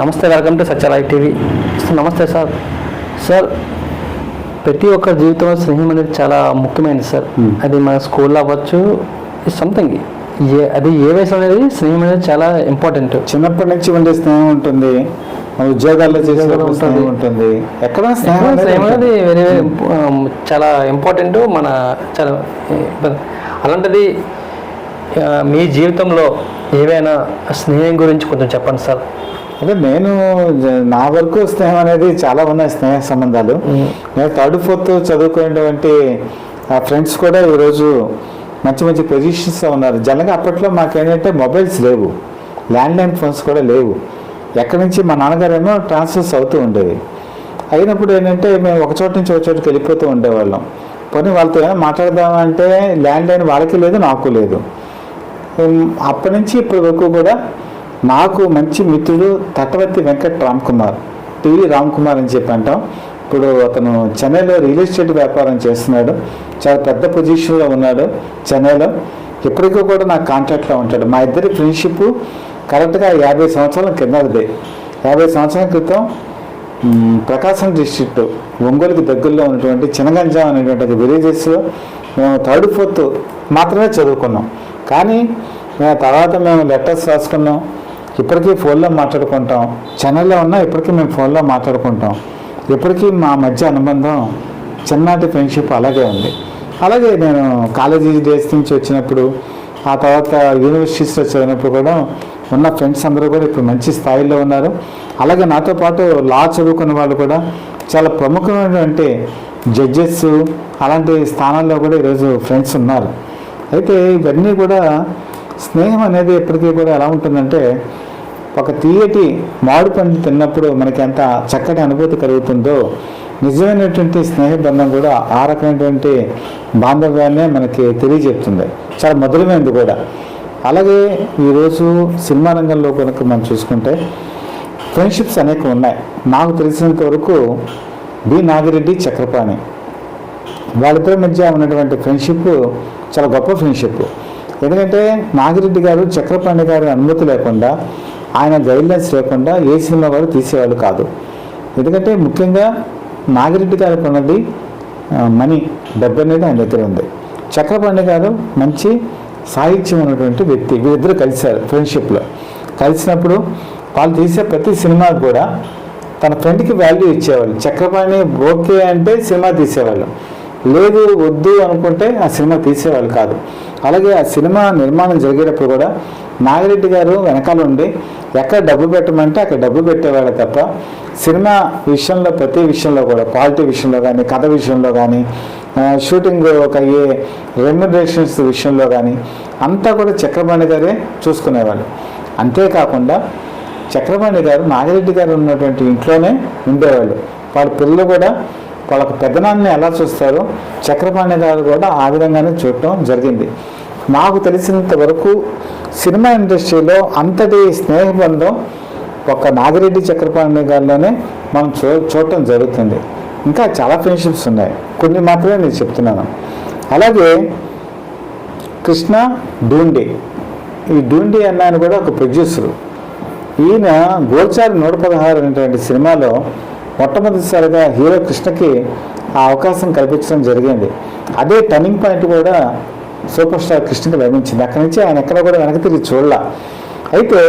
నమస్తే welcome to సత్యరాయ్ TV. నమస్తే sir. Sir ప్రతి ఒక్క జీవితంలో స్నేహం అనేది చాలా ముఖ్యమైనది సార్. Hmm. అది మన స్కూల్లో అవ్వచ్చు సంథింగ్ ఏ అది ఏ వయసు అనేది స్నేహం అనేది చాలా ఇంపార్టెంట్ చిన్నప్పటి నుంచి ఉండే స్నేహం ఉంటుంది. మన ఉద్యోగాల్లో చేసేటప్పుడు ఉంటుంది. స్నేహం ఉంటుంది. ఎక్కడ స్నేహం స్నేహం అనేది. వెరీ వెరీ చాలా ఇంపార్టెంట్ మన చాలా అలాంటిది మీ జీవితంలో ఏవైనా స్నేహం గురించి కొంచెం చెప్పండి సార్. అంటే నేను నా వరకు స్నేహం అనేది చాలా ఉన్నాయి స్నేహ సంబంధాలు. నేను థర్డ్ ఫోర్త్ చదువుకునేటువంటి ఆ ఫ్రెండ్స్ కూడా ఈరోజు మంచి మంచి పొజిషన్స్లో ఉన్నారు. జనరల్గా అప్పట్లో మాకేంటంటే మొబైల్స్ లేవు. ల్యాండ్ లైన్ ఫోన్స్ కూడా లేవు. ఎక్కడి నుంచి మా నాన్నగారేమో ట్రాన్స్ఫర్స్ అవుతూ ఉండేవి. అయినప్పుడు ఏంటంటే మేము ఒక చోట నుంచి ఒక చోటుకి వెళ్ళిపోతూ ఉండేవాళ్ళం. పోనీ వాళ్ళతో ఏమైనా మాట్లాడదామంటే ల్యాండ్ లైన్ వాళ్ళకి లేదు నాకు లేదు. అప్పటి నుంచి ఇప్పటి వరకు కూడా నాకు మంచి మిత్రుడు తటవర్తి వెంకట్ రామ్ కుమార్ టీవీ రామ్ కుమార్ అని చెప్పి అంటాం. ఇప్పుడు అతను చెన్నైలో రియల్ ఎస్టేట్ వ్యాపారం చేస్తున్నాడు. చాలా పెద్ద పొజిషన్లో ఉన్నాడు చెన్నైలో. ఎప్పటికో కూడా నాకు కాంటాక్ట్లో ఉంటాడు. మా ఇద్దరి ఫ్రెండ్షిప్ కరెక్ట్గా యాభై సంవత్సరాల కిందది యాభై సంవత్సరాల క్రితం ప్రకాశం డిస్ట్రిక్ట్ ఒంగోలుకి దగ్గరలో ఉన్నటువంటి చినగంజాం అనేటువంటి విలేజెస్లో మేము థర్డ్ ఫోర్త్ మాత్రమే చదువుకున్నాం. కానీ తర్వాత మేము లెటర్స్ రాసుకున్నాం. ఇప్పటికీ ఫోన్లో మాట్లాడుకుంటాం. చెన్నైలో ఉన్నా ఇప్పటికీ మేము ఫోన్లో మాట్లాడుకుంటాం. ఇప్పటికీ మా మధ్య అనుబంధం చిన్నటి ఫ్రెండ్షిప్ అలాగే ఉంది. అలాగే నేను కాలేజీ డేస్ నుంచి వచ్చినప్పుడు ఆ తర్వాత యూనివర్సిటీస్లో చదివినప్పుడు కూడా ఉన్న ఫ్రెండ్స్ అందరూ కూడా ఇప్పుడు మంచి స్థాయిలో ఉన్నారు. అలాగే నాతో పాటు లా చదువుకున్న వాళ్ళు కూడా చాలా ప్రముఖమైనటువంటి జడ్జెస్ అలాంటి స్థానాల్లో కూడా ఈరోజు ఫ్రెండ్స్ ఉన్నారు. అయితే ఇవన్నీ కూడా స్నేహం అనేది ఎప్పటికీ కూడా ఎలా ఉంటుందంటే ఒక తీయటి మామిడి పండు తిన్నప్పుడు మనకి ఎంత చక్కటి అనుభూతి కలుగుతుందో నిజమైనటువంటి స్నేహబంధం కూడా ఆ రకమైనటువంటి బాంధవ్యాన్నే మనకి తెలియజెప్తుంది చాలా మధురమైనది కూడా. అలాగే ఈరోజు సినిమా రంగంలో కనుక మనం చూసుకుంటే ఫ్రెండ్షిప్స్ అనేక ఉన్నాయి. నాకు తెలిసినంత వరకు బి. నాగిరెడ్డి చక్రపాణి. వాళ్ళిద్దరి మధ్య ఉన్నటువంటి ఫ్రెండ్షిప్ చాలా గొప్ప ఫ్రెండ్షిప్. ఎందుకంటే నాగిరెడ్డి గారు చక్రపాణి గారి అనుమతి లేకుండా ఆయన గైడ్లైన్స్ లేకుండా ఏ సినిమా కూడా తీసేవాళ్ళు కాదు. ఎందుకంటే ముఖ్యంగా నాగిరెడ్డి గారికి ఉన్నది మనీ డబ్బు అనేది ఆయన దగ్గర ఉంది. చక్రపాణి గారు మంచి సాహిత్యం ఉన్నటువంటి వ్యక్తి వీరిద్దరు కలిశారు ఫ్రెండ్షిప్లో కలిసినప్పుడు వాళ్ళు తీసే ప్రతి సినిమా కూడా తన ఫ్రెండ్కి వాల్యూ ఇచ్చేవాళ్ళు. చక్రపాణి ఓకే అంటే సినిమా తీసేవాళ్ళు. లేదు వద్దు అనుకుంటే ఆ సినిమా తీసేవాళ్ళు కాదు. అలాగే ఆ సినిమా నిర్మాణం జరిగేటప్పుడు కూడా నాగిరెడ్డి గారు వెనకాల ఉండి ఎక్కడ డబ్బు పెట్టమంటే అక్కడ డబ్బు పెట్టేవాళ్ళు తప్ప సినిమా విషయంలో ప్రతి విషయంలో కూడా క్వాలిటీ విషయంలో కానీ కథ విషయంలో కానీ షూటింగ్ ఒక ఏ రెమ్యునరేషన్స్ విషయంలో కానీ అంతా కూడా చక్రపాణి గారే చూసుకునేవాళ్ళు. అంతేకాకుండా చక్రపాణి గారు నాగిరెడ్డి గారు ఉన్నటువంటి ఇంట్లోనే ఉండేవాళ్ళు. వాళ్ళ పిల్లలు కూడా వాళ్ళకు పెద్దనాన్ని ఎలా చూస్తారో చక్రపాణి గారు కూడా ఆ విధంగానే చూడటం జరిగింది. నాకు తెలిసినంత వరకు సినిమా ఇండస్ట్రీలో అంతటి స్నేహబంధం ఒక నాగిరెడ్డి చక్రపాణి గారిలోనే మనం చూ చూడటం జరుగుతుంది. ఇంకా చాలా ఫ్రెండ్షిప్స్ ఉన్నాయి. కొన్ని మాత్రమే నేను చెప్తున్నాను. అలాగే కృష్ణ డూండి. ఈ డూండి అన్న ఆయన కూడా ఒక ప్రొడ్యూసరు ఈయన గోచారి నూట పదహారు అనేటువంటి సినిమాలో మొట్టమొదటిసారిగా హీరో కృష్ణకి ఆ అవకాశం కల్పించడం జరిగింది. అదే టర్నింగ్ పాయింట్ కూడా సూపర్ స్టార్ కృష్ణకి లభించింది అక్కడి నుంచి ఆయన ఎక్కడ కూడా వెనక్కి తిరిగి చూడాల. అయితే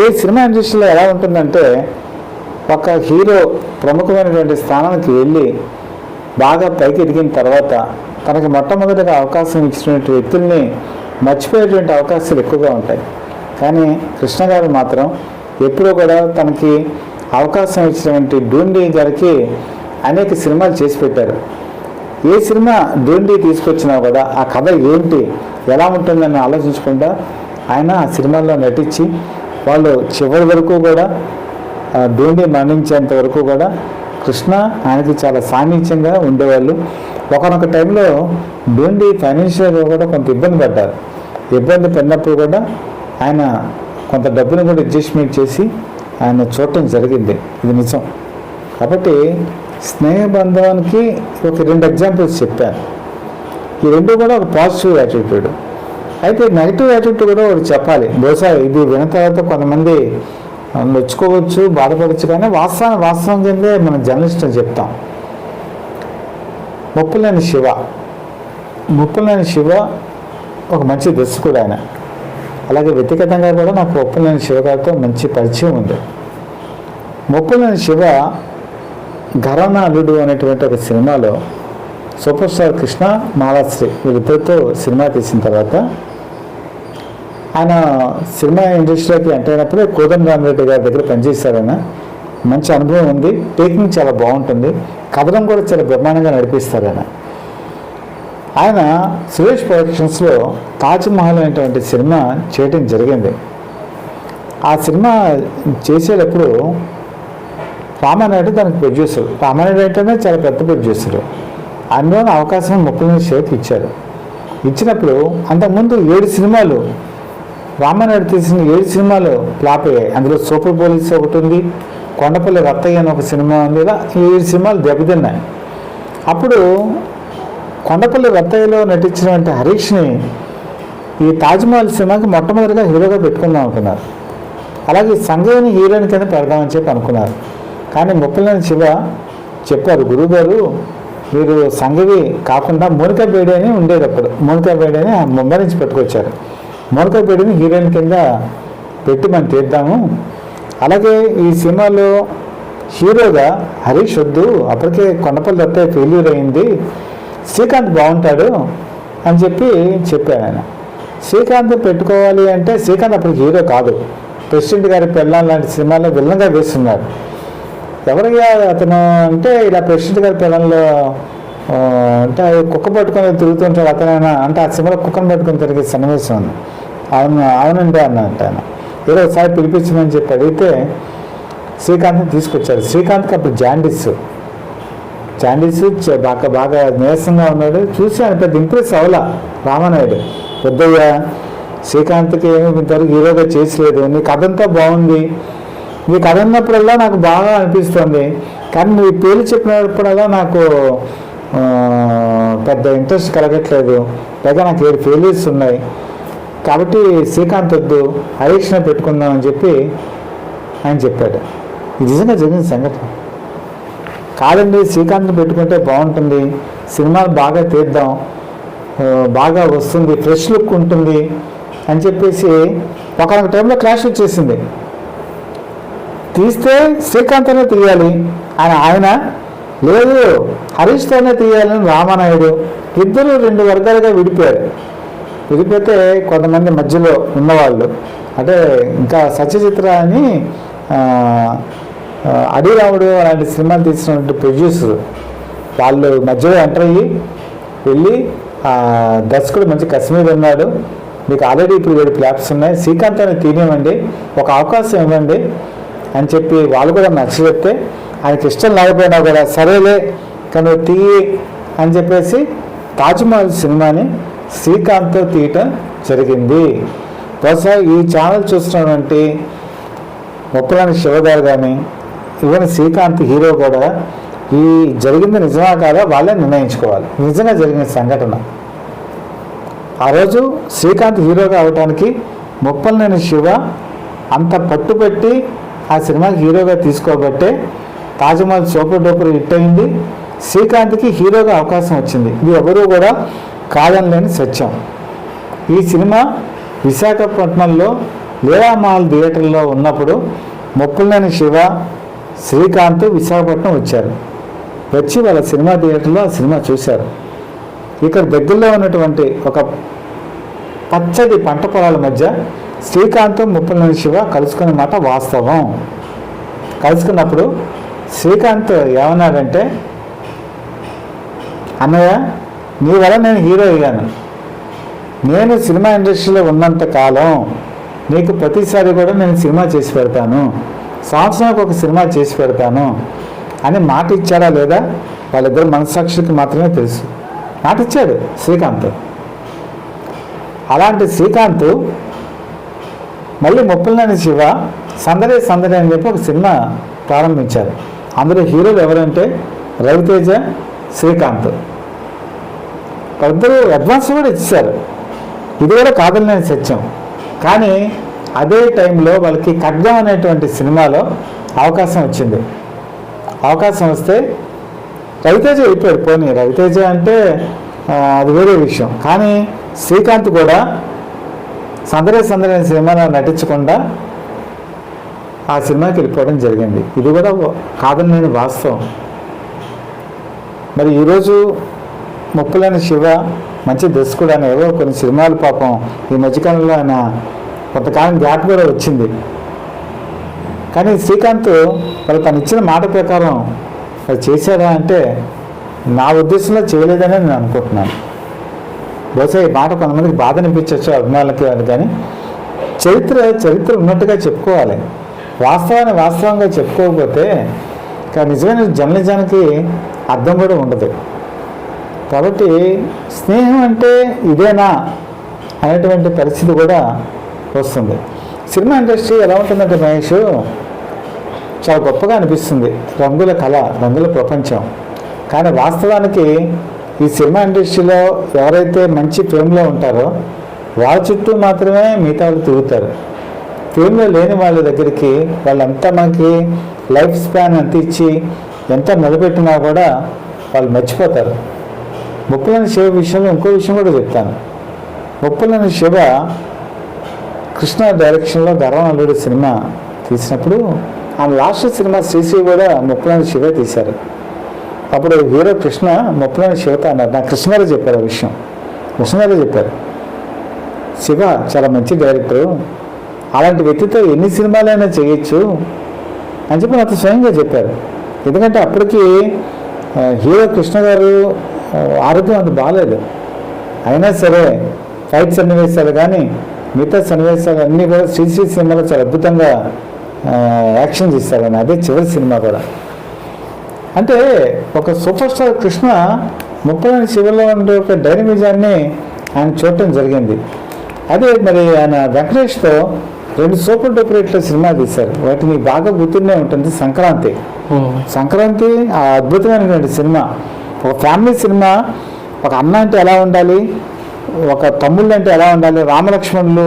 ఏ సినిమా ఇండస్ట్రీలో ఎలా ఉంటుందంటే ఒక హీరో ప్రముఖమైనటువంటి స్థానానికి వెళ్ళి బాగా పైకి ఎదిగిన తర్వాత తనకి మొట్టమొదటిగా అవకాశం ఇచ్చినటువంటి వ్యక్తుల్ని మర్చిపోయేటువంటి అవకాశాలు ఎక్కువగా ఉంటాయి. కానీ కృష్ణ గారు మాత్రం ఎప్పుడూ కూడా తనకి అవకాశం ఇచ్చినటువంటి డూండి గారికి అనేక సినిమాలు చేసి పెట్టారు. ఏ సినిమా డూండి తీసుకొచ్చినా కూడా ఆ కథ ఏంటి ఎలా ఉంటుందని ఆలోచించకుండా ఆయన ఆ సినిమాల్లో నటించి వాళ్ళు చివరి వరకు కూడా ఆ మరణించేంత వరకు కూడా కృష్ణ ఆయనకి చాలా సాన్నిధ్యంగా ఉండేవాళ్ళు. ఒకనొక టైంలో డూండి ఫైనాన్షియల్గా కూడా కొంత ఇబ్బంది పడ్డారు. ఇబ్బంది పడినప్పుడు కూడా ఆయన కొంత డబ్బును కూడా అడ్జస్ట్మెంట్ చేసి ఆయన చూడటం జరిగింది. ఇది నిజం. కాబట్టి స్నేహబంధానికి ఒక రెండు ఎగ్జాంపుల్స్ చెప్పాను. ఈ రెండు కూడా ఒక పాజిటివ్ యాటిట్యూడ్ అయితే నెగిటివ్ యాటిట్యూడ్ కూడా ఒకటి చెప్పాలి. బహుశా ఇది విన్న తర్వాత కొంతమంది నొచ్చుకోవచ్చు బాధపడవచ్చు కానీ వాస్తవాన్ని వాస్తవం కిందే మనం జర్నలిస్టులు చెప్తాం. ముప్పులేని శివ. ముప్పులేని శివ ఒక మంచి దర్శకుడు ఆయన. అలాగే వ్యక్తిగతంగా కూడా నాకు ముప్పులేని శివ గారితో మంచి పరిచయం ఉంది. ముప్పులేని శివ ఘరానా అనేటువంటి ఒక సినిమాలో సూపర్ స్టార్ కృష్ణ మాలాశ్రీ వీళ్ళిద్దరితో సినిమా తీసిన తర్వాత ఆయన సినిమా ఇండస్ట్రీలోకి ఎంటర్ అయినప్పుడే కోదండ రామిరెడ్డి గారి దగ్గర పనిచేశారు ఆయన. మంచి అనుభవం ఉంది. టేకింగ్ చాలా బాగుంటుంది. కథనం కూడా చాలా బ్రహ్మాండంగా నడిపిస్తారు ఆయన. ఆయన సురేష్ ప్రొడక్షన్స్లో తాజ్మహల్ అనేటువంటి సినిమా చేయడం జరిగింది. ఆ సినిమా చేసేటప్పుడు రామానాయుడు దానికి ప్రొడ్యూసర్ రామానాయుడు అంటేనే చాలా పెద్ద ప్రొడ్యూసర్ అందులో అవకాశం ముప్పై మంది షేక్ ఇచ్చారు. ఇచ్చినప్పుడు అంతకుముందు ఏడు సినిమాలు రామానాయుడు తీసిన ఏడు సినిమాలు ఫ్లాప్ అయ్యాయి. అందులో సూపర్ పోలీస్ ఒకటి ఉంది కొండపల్లి రత్తయ్య అని ఒక సినిమా ఉంది ఇలా ఈ ఏడు సినిమాలు దెబ్బతిన్నాయి. అప్పుడు కొండపల్లి రత్తయ్యలో నటించినటువంటి హరీష్ని ఈ తాజ్మహల్ సినిమాకి మొట్టమొదటిగా హీరోగా పెట్టుకుందాం అనుకున్నారు. అలాగే సంగయ్యని హీరోయిన్ కింద పెడదామని చెప్పి అనుకున్నారు. కానీ ముప్పలేని శివ చెప్పారు. గురువుగారు మీరు సంగవి కాకుండా మోనికా బేడి అని ఉండేది అప్పుడు. మోనికా బేడి అని ముంబై నుంచి పెట్టుకొచ్చారు. మోనికా బేడిని హీరోయిన్ కింద పెట్టి మనం తీద్దాము. అలాగే ఈ సినిమాలో హీరోగా హరీష్ వద్దు అప్పటికే కొండపల్లి దత్త ఫెయిల్యూర్ అయింది. శ్రీకాంత్ బాగుంటాడు అని చెప్పి చెప్పాను ఆయన. శ్రీకాంత్ పెట్టుకోవాలి అంటే శ్రీకాంత్ అప్పుడు హీరో కాదు. ప్రెసిడెంట్ గారి పెళ్ళాం లాంటి సినిమాలో విలన్గా వేస్తున్నారు. ఎవరయ్యా అతను అంటే ఇలా ప్రెసిడెంట్ గారి పిల్లల్లో అంటే కుక్క పట్టుకొని తిరుగుతుంటాడు అతనైనా అంటే ఆ సినిమాలో కుక్కను పట్టుకొని తిరిగే సన్నివేశం ఉంది. అవును అవునండి అన్న ఆయన. ఏదో ఒకసారి పిలిపించమని చెప్పి అడిగితే శ్రీకాంత్ని తీసుకొచ్చారు శ్రీకాంత్కి అప్పుడు జాండీస్. జాండీస్ బాగా బాగా నీరసంగా ఉన్నాడు. చూసి ఆయన పెద్ద ఇంప్రెస్ అవలా రామానాయుడు. వద్దయ్యా శ్రీకాంత్కి ఏమి ఇంతవరకు హీరోగా చేసలేదు నీ కథ అంతా బాగుంది. నీ కథ ఉన్నప్పుడల్లా నాకు బాగా అనిపిస్తుంది. కానీ నీ పేరు చెప్పినప్పుడల్లా నాకు పెద్ద ఇంట్రెస్ట్ కలగట్లేదు. పైగా నాకు ఏడు ఫెయిల్యూర్స్ ఉన్నాయి. కాబట్టి శ్రీకాంత్ వద్దు హరీష్నే పెట్టుకుందాం అని చెప్పి ఆయన చెప్పాడు. ఇది నిజంగా జరిగిన సంఘటన కాదండి శ్రీకాంత్ని పెట్టుకుంటే బాగుంటుంది. సినిమాలు బాగా తీద్దాం. బాగా వస్తుంది ఫ్రెష్ లుక్ ఉంటుంది అని చెప్పేసి ఒకనొక టైంలో క్లాష్ వచ్చేసింది. తీస్తే శ్రీకాంత్నే తీయాలి అని ఆయన లేదు హరీష్తోనే తీయాలని రామానాయుడు ఇద్దరు రెండు వర్గాలుగా విడిపోయారు. విడిపోతే కొంతమంది మధ్యలో ఉన్నవాళ్ళు అంటే ఇంకా సత్యచిత్ర అని అడిరాముడు అలాంటి సినిమాలు తీసినటువంటి ప్రొడ్యూసర్. వాళ్ళు మధ్యలో ఎంటర్ అయ్యి వెళ్ళి దర్శకుడు మంచి కశ్మీర్ ఉన్నాడు. మీకు ఆల్రెడీ ఇప్పుడు ఏడు ప్లాప్స్ ఉన్నాయి. శ్రీకాంత్ అని తీయమండి ఒక అవకాశం ఇవ్వండి. అని చెప్పి వాళ్ళు కూడా నచ్చచెప్తే ఆయనకి ఇష్టం లేకపోయినా కూడా సరేలే కానీ తీ అని చెప్పేసి తాజ్మహల్ సినిమాని శ్రీకాంత్తో తీయటం జరిగింది. బహుశా ఈ ఛానల్ చూస్తున్నటువంటి ముప్పలాని శివగారు కానీ ఈవెన్ శ్రీకాంత్ హీరో కూడా ఈ జరిగింది నిజమా కాదా వాళ్ళే నిర్ణయించుకోవాలి. నిజంగా జరిగిన సంఘటన. ఆ రోజు శ్రీకాంత్ హీరోగా అవడానికి ముప్పలనేని శివ అంత పట్టుబట్టి ఆ సినిమాకి హీరోగా తీసుకోబట్టే తాజ్మహల్ సూపర్ డూపర్ హిట్ అయింది. శ్రీకాంత్కి హీరోగా అవకాశం వచ్చింది. ఇది ఎవరూ కూడా కాదనలేని సత్యం. ఈ సినిమా విశాఖపట్నంలో లీలామహల్ థియేటర్లో ఉన్నప్పుడు ముప్పలనేని శివ శ్రీకాంత్ విశాఖపట్నం వచ్చారు. వచ్చి వాళ్ళ సినిమా థియేటర్లో ఆ సినిమా చూశారు. ఇక్కడ దగ్గరలో ఉన్నటువంటి ఒక పచ్చడి పంట పొలాల మధ్య శ్రీకాంత్ ముప్పలనేని శివ కలుసుకునే మాట వాస్తవం. కలుసుకున్నప్పుడు శ్రీకాంత్ ఏమన్నాడంటే అన్నయ్య నీ వల్ల నేను హీరో అయ్యాను. నేను సినిమా ఇండస్ట్రీలో ఉన్నంత కాలం నీకు ప్రతిసారి కూడా నేను సినిమా చేసి పెడతాను. సంవత్సరానికి ఒక సినిమా చేసి పెడతాను. అని మాట ఇచ్చాడా లేదా? వాళ్ళిద్దరు మనసాక్షికి మాత్రమే తెలుసు. మాట ఇచ్చాడు శ్రీకాంత్. అలాంటి శ్రీకాంత్ మళ్ళీ ముప్పలనేని శివ సందడే సందడి అని చెప్పి ఒక సినిమా ప్రారంభించారు. అందులో హీరోలు ఎవరంటే రవితేజ శ్రీకాంత్. ఇద్దరు అడ్వాన్స్ కూడా ఇచ్చారు. ఇది కూడా కాదనలేని సత్యం. కానీ అదే టైంలో వాళ్ళకి ఖడ్గం అనేటువంటి సినిమాలో అవకాశం వచ్చింది. అవకాశం వస్తే రవితేజ అయిపోయాడు. పోనీ రవితేజ అంటే అది వేరే విషయం. కానీ శ్రీకాంత్ కూడా సందరే సందరే సినిమాలో నటించకుండా ఆ సినిమాకి వెళ్ళిపోవడం జరిగింది. ఇది కూడా కాదని నేను వాస్తవం. మరి ఈరోజు ముప్పులైన శివ మంచి దర్శకుడు అని ఏవో కొన్ని సినిమాలు పాపం ఈ మధ్యకాలంలో ఆయన కొంతకాలం గ్యాప్ కూడా వచ్చింది. కానీ శ్రీకాంత్ మరి తను ఇచ్చిన మాట ప్రకారం అది చేశారా అంటే నా ఉద్దేశంలో చేయలేదని నేను అనుకుంటున్నాను. బహుశా ఈ మాట కొంతమందికి బాధ అనిపించవచ్చు అభిమానులకి అని కానీ. చరిత్ర చరిత్ర ఉన్నట్టుగా చెప్పుకోవాలి. వాస్తవాన్ని వాస్తవంగా చెప్పుకోకపోతే ఇంకా నిజమైన జర్నలిజానికి అర్థం కూడా ఉండదు. కాబట్టి స్నేహం అంటే ఇదేనా అనేటువంటి పరిస్థితి కూడా వస్తుంది. సినిమా ఇండస్ట్రీ ఎలా ఉంటుందంటే మహేష్ చాలా గొప్పగా అనిపిస్తుంది. రంగుల కళ రంగుల ప్రపంచం. కానీ వాస్తవానికి ఈ సినిమా ఇండస్ట్రీలో ఎవరైతే మంచి ఫేమ్లో ఉంటారో వాళ్ళ చుట్టూ మాత్రమే మిగతా వాళ్ళు తిరుగుతారు. ఫేమ్లో లేని వాళ్ళ దగ్గరికి వాళ్ళంతా మనకి లైఫ్ స్పాన్ అంత ఇచ్చి ఎంత నిలబెట్టినా కూడా వాళ్ళు మర్చిపోతారు. ముప్పులని శివ విషయంలో ఇంకో విషయం కూడా చెప్తాను. ముప్పులని శివ కృష్ణ డైరెక్షన్లో గర్వం అల్లుడు సినిమా తీసినప్పుడు ఆ లాస్ట్ సినిమా శ్రీశ్రీ కూడా ముప్పులని శివే తీశారు. అప్పుడు హీరో కృష్ణ ముప్పులని శివత అన్నారు. నాకు కృష్ణగారు చెప్పారు ఆ విషయం. కృష్ణగారు చెప్పారు. శివ చాలా మంచి డైరెక్టరు అలాంటి వ్యక్తితో ఎన్ని సినిమాలైనా చేయొచ్చు అని చెప్పి నాతో స్వయంగా చెప్పారు. ఎందుకంటే అప్పటికి హీరో కృష్ణ గారు ఆరోగ్యం అంత బాగాలేదు అయినా సరే ఫైట్ సన్నివేశాలు కానీ మిగతా సన్నివేశాలు అన్నీ కూడా శ్రీశ్రీ సినిమాలో చాలా అద్భుతంగా యాక్షన్ చేస్తారు అదే చివరి సినిమా కూడా. అంటే ఒక సూపర్ స్టార్ కృష్ణ ముప్పై శివలో ఉండే ఒక డైనమిజాన్ని ఆయన చూడటం జరిగింది. అదే మరి ఆయన వెంకటేష్తో రెండు సూపర్ డూపర్ సినిమా తీశారు. వాటి మీకు బాగా గుర్తుండే ఉంటుంది సంక్రాంతి. సంక్రాంతి ఆ అద్భుతమైనటువంటి సినిమా. ఒక ఫ్యామిలీ సినిమా. ఒక అన్న అంటే ఎలా ఉండాలి? ఒక తమ్ముళ్ళు అంటే ఎలా ఉండాలి? రామలక్ష్మణులు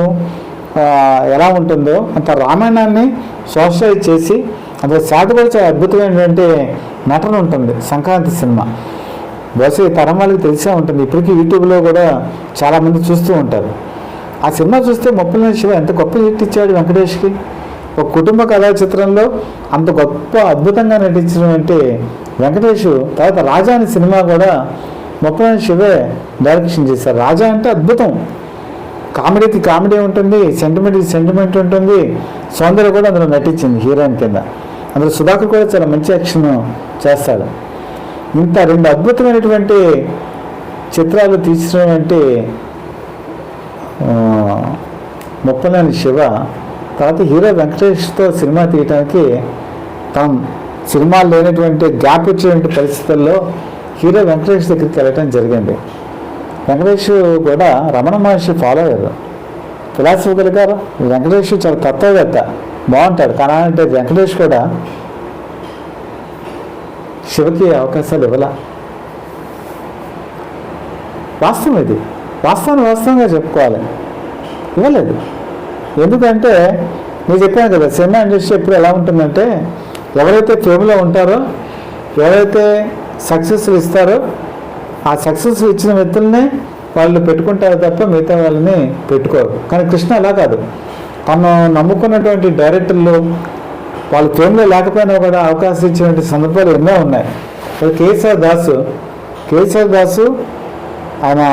ఎలా ఉంటుందో అంత రామాయణాన్ని సోషలైజ్ చేసి అందులో సాధు అద్భుతమైనటువంటి నటన ఉంటుంది సంక్రాంతి సినిమా. బహుశా ఈ తరం వాళ్ళకి తెలిసే ఉంటుంది. ఇప్పటికీ యూట్యూబ్లో కూడా చాలామంది చూస్తూ ఉంటారు. ఆ సినిమా చూస్తే మొప్పల శివ ఎంత గొప్ప హిట్ ఇచ్చాడు వెంకటేష్కి. ఒక కుటుంబ కథా చిత్రంలో అంత గొప్ప అద్భుతంగా నటించడం అంటే వెంకటేష్ తర్వాత రాజా అనే సినిమా కూడా మొప్పల శివే డైరెక్షన్ చేశారు. రాజా అంటే అద్భుతం. కామెడీకి కామెడీ ఉంటుంది సెంటిమెంట్కి సెంటిమెంట్ ఉంటుంది. సౌందర్య కూడా అందులో నటించింది హీరోయిన్ కింద. అందులో సుధాకర్ కూడా చాలా మంచి యాక్షన్ చేస్తాడు. ఇంత రెండు అద్భుతమైనటువంటి చిత్రాలు తీసినటువంటి అంటే ముప్పలేని శివ తర్వాత హీరో వెంకటేష్తో సినిమా తీయడానికి తాను సినిమాలు లేనటువంటి గ్యాప్ ఇచ్చినటువంటి పరిస్థితుల్లో హీరో వెంకటేష్ దగ్గరికి వెళ్ళటం జరిగింది. వెంకటేష్ కూడా రమణ మహర్షి ఫాలో అయ్యారు ఫిలాసఫికల్గా వెంకటేష్ చాలా తత్వవేత్త బాగుంటాడు. కనాలంటే అంటే వెంకటేష్ కూడా శివకి అవకాశాలు ఇవ్వలా? వాస్తవం ఇది. వాస్తవాన్ని వాస్తవంగా చెప్పుకోవాలి. ఇవ్వలేదు. ఎందుకంటే నేను చెప్పాను కదా సినిమా ఇండస్ట్రీ ఎప్పుడు ఎలా ఉంటుందంటే ఎవరైతే ఫేమ్లో ఉంటారో ఎవరైతే సక్సెస్ ఇస్తారో ఆ సక్సెస్ ఇచ్చిన వ్యక్తులనే వాళ్ళు పెట్టుకుంటారు తప్ప మిగతా వాళ్ళని పెట్టుకోరు. కానీ కృష్ణ అలా కాదు. తను నమ్ముకున్నటువంటి డైరెక్టర్లు వాళ్ళు ఫేమ్లో లేకపోయినా కూడా అవకాశం ఇచ్చినటువంటి సందర్భాలు ఎన్నో ఉన్నాయి. ఇప్పుడు కేసీఆర్ దాసు కేసీఆర్ దాసు ఆయన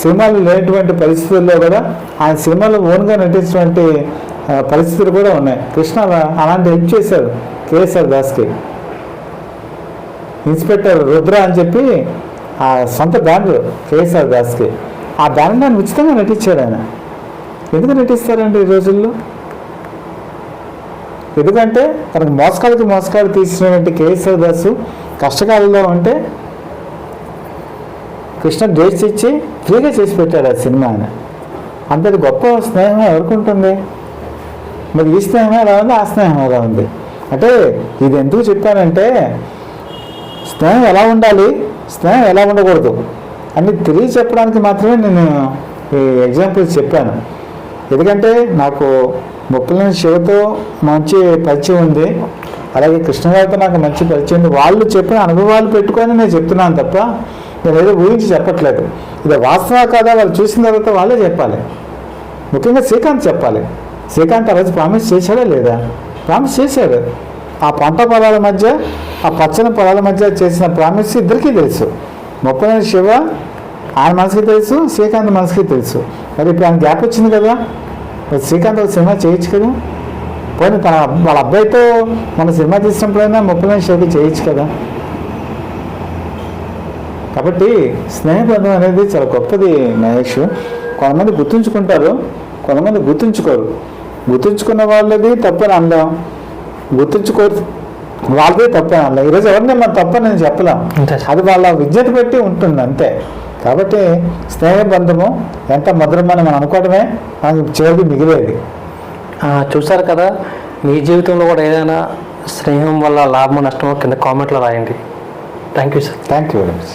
సినిమాలు లేనటువంటి పరిస్థితుల్లో కూడా ఆయన సినిమాలు ఓన్గా నటించినటువంటి పరిస్థితులు కూడా ఉన్నాయి. కృష్ణ అలాంటి హెల్ప్ చేశారు కేఎస్ఆర్ దాస్కి. ఇన్స్పెక్టర్ రుద్ర అని చెప్పి ఆ సొంత బ్యానర్ కేఎస్ఆర్ దాస్కి. ఆ బ్యానర్ ఆయన ఉచితంగా నటించాడు ఆయన. ఎందుకు నటిస్తారండి ఈ రోజుల్లో? ఎందుకంటే తనకు మోసకాలకి మోసకాలు తీసినటువంటి కేసీఆర్ దాసు కష్టకాలంలో ఉంటే కృష్ణ డేట్స్ ఇచ్చి ఫ్రీగా చేసి పెట్టాడు ఆ సినిమా ఆయన. అంతటి గొప్ప స్నేహం ఎవరికి ఉంటుంది? మరి ఈ స్నేహం ఎలా ఉంది? ఆ స్నేహం ఎలా ఉంది? అంటే ఇది ఎందుకు చెప్పానంటే స్నేహం ఎలా ఉండాలి? స్నేహం ఎలా ఉండకూడదు? అని తెలియ చెప్పడానికి మాత్రమే నేను ఈ ఎగ్జాంపుల్స్ చెప్పాను. ఎందుకంటే నాకు ముప్పలైన శివతో మంచి పరిచయం ఉంది. అలాగే కృష్ణగారితో నాకు మంచి పరిచయం ఉంది. వాళ్ళు చెప్పిన అనుభవాలు పెట్టుకొని నేను చెప్తున్నాను తప్ప నేను ఏదో ఊహించి చెప్పట్లేదు. ఇది వాస్తవ కాదా వాళ్ళు చూసిన తర్వాత వాళ్ళే చెప్పాలి. ముఖ్యంగా శ్రీకాంత్ చెప్పాలి. శ్రీకాంత్ ఆ రోజు ప్రామిస్ చేశాడా లేదా? ప్రామిస్ చేశాడు. ఆ పంట పొలాల మధ్య ఆ పచ్చని పొలాల మధ్య చేసిన ప్రామిస్ ఇద్దరికీ తెలుసు. ముప్పలైన శివ ఆయన మనసుకి తెలుసు శ్రీకాంత్ మనసుకి తెలుసు. మరి ఇప్పుడు ఆయన గ్యాప్ వచ్చింది కదా. మరి శ్రీకాంత్ ఒక సినిమా చేయొచ్చు కదా. పోనీ తన వాళ్ళ అబ్బాయితో మన సినిమా తీసినప్పుడైనా ముప్పై శివకి చేయొచ్చు కదా. కాబట్టి స్నేహబంధం అనేది చాలా గొప్పది మహేష్. కొంతమంది గుర్తుంచుకుంటారు కొంతమంది గుర్తుంచుకోరు. గుర్తుంచుకున్న వాళ్ళది తప్పని అనలేం. గుర్తుంచుకోరు వాళ్ళదే తప్పని అనలేం. ఈరోజు ఎవరిని మనం తప్పని నేను చెప్పలేం. అది వాళ్ళ విద్యను బట్టి ఉంటుంది అంతే. కాబట్టి స్నేహబంధము ఎంత మధురమని మనం అనుకోవడమే మనకి చివరికి మిగిలేది. చూసారు కదా మీ జీవితంలో కూడా ఏదైనా స్నేహం వల్ల లాభమో నష్టమో కింద కామెంట్లో రాయండి. Thank you sir. Thank you very much.